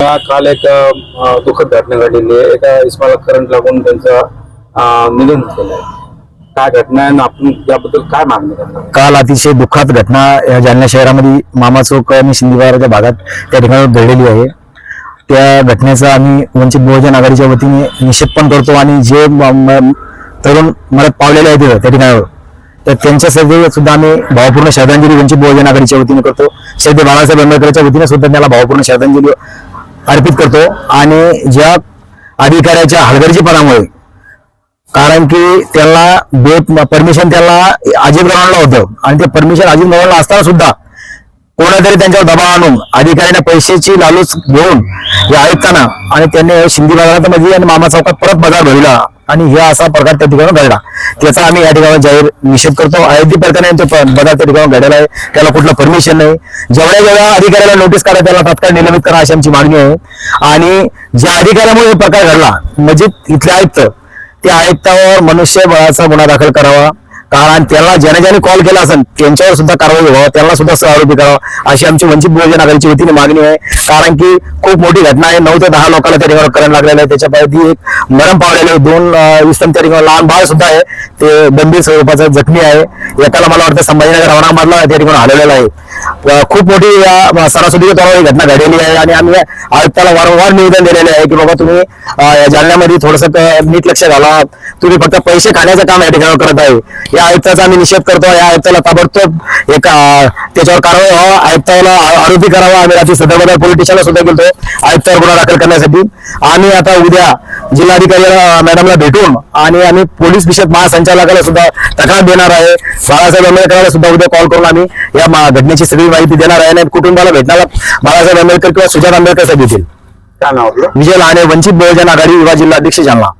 या काल एक दुःखद घटना घडलेली आहे. एका इस्माला करंट लागून त्यांचं निधन झालेलं आहे. काय घटना आहे आपण याबद्दल काय मागणी करणार? काल अतिशय दुःखद घटना या जालना शहरामध्ये मामा चौक आणि शिंदेवाराच्या भागात त्या ठिकाणी घडलेली आहे. त्या घटनेचा आम्ही वंचित बहुजन आघाडीच्या वतीने निषेध पण करतो आणि जे तरुण मरत पावलेले आहेत त्या ठिकाणावर तर त्यांच्यासाठी सुद्धा आम्ही भावपूर्ण श्रद्धांजली वंचित बहुजन आघाडीच्या वतीने करतो. श्रद्धे बाळासाहेब आंबेडकरच्या वतीने सुद्धा त्याला भावपूर्ण श्रद्धांजली अर्पित करतो आणि ज्या अधिकाऱ्याच्या हलगर्जीपणामुळे कारण की त्याला बेत परमिशन त्याला अजित गव्हाणला होतं. आणि ते परमिशन अजित गव्हाणला असताना सुद्धा कोणातरी त्यांच्यावर दबाव आणून अधिकाऱ्याने पैशाची लालूच घेऊन या आयुक्तांना आणि त्यांनी शिंदे बाजारामध्ये आणि मामा चौकात परत पगार भरला. आणि हे असा प्रकार त्या ठिकाणी घडला. त्याचा आम्ही या ठिकाणी जाहीर निषेध करतो. अयोध्या प्रकारे तो प- पदार्थ त्या ठिकाणी घडलेला आहे. त्याला कुठलं परमिशन नाही. जेवढ्या जेवढ्या अधिकाऱ्याला नोटीस काढा त्याला तात्काळ निलंबित करा अशी आमची मागणी आहे. आणि ज्या अधिकाऱ्यामुळे हे प्रकार घडला म्हणजे इथले आयुक्त त्या आयुक्तावर मनुष्यबळाचा गुन्हा दाखल करावा. कारण त्याला ज्याने ज्याने कॉल केला असेल त्यांच्यावर सुद्धा कारवाई व्हावं त्यांना सुद्धा सहआरोपी करावा. अशी आमची वंचित बहुजन आघाडीची वतीने मागणी आहे. कारण की खूप मोठी घटना आहे. नऊ ते दहा लोकांना त्या ठिकाणी करंट लागलेलं आहे. त्याच्यापैकी एक मरण आहे दोन विस्तम त्या ठिकाणी लहान बाळ सुद्धा आहे. ते गंभीर स्वरूपाचा जखमी आहे. एकाला मला वाटतं संभाजीनगर औरंगाबादला त्या ठिकाणी हलवलेला आहे. खूप मोठी या सणासुदीच्या तोरावर ही घटना घडलेली आहे आणि आम्ही आयुक्ताला वारंवार निवेदन दिलेले आहे की बाबा तुम्ही जालन्यामध्ये थोडस नीट लक्ष घाला. तुम्ही फक्त पैसे खाण्याचं काम या ठिकाणी करत आहे. या आयुक्ताचा आम्ही निषेध करतो या आयुक्ताला ताबडतोब एक त्याच्यावर कारवाई व्हावा. आयुक्ताला आरोपी करावा. आम्ही रात्री सदर पोलीस स्टेशनला सुद्धा गेलो आयुक्तावर गुन्हा दाखल करण्यासाठी. आम्ही आता उद्या जिल्हाधिकारी मॅडमला भेटून आणि आम्ही पोलीस विषयक महासंचालकाला सुद्धा तक्रार देणार आहे. बाळासाहेब आंबेडकरांना सुद्धा उद्या कॉल करून आम्ही या घटनेची सगळी माहिती देणार आहे. आणि कुटुंबाला भेटणारा बाळासाहेब आंबेडकर किंवा सुजात आंबेडकर साहेब येतील. विजय लहाने वंचित बहुजन आघाडी युवा जिल्हा अध्यक्ष जालना.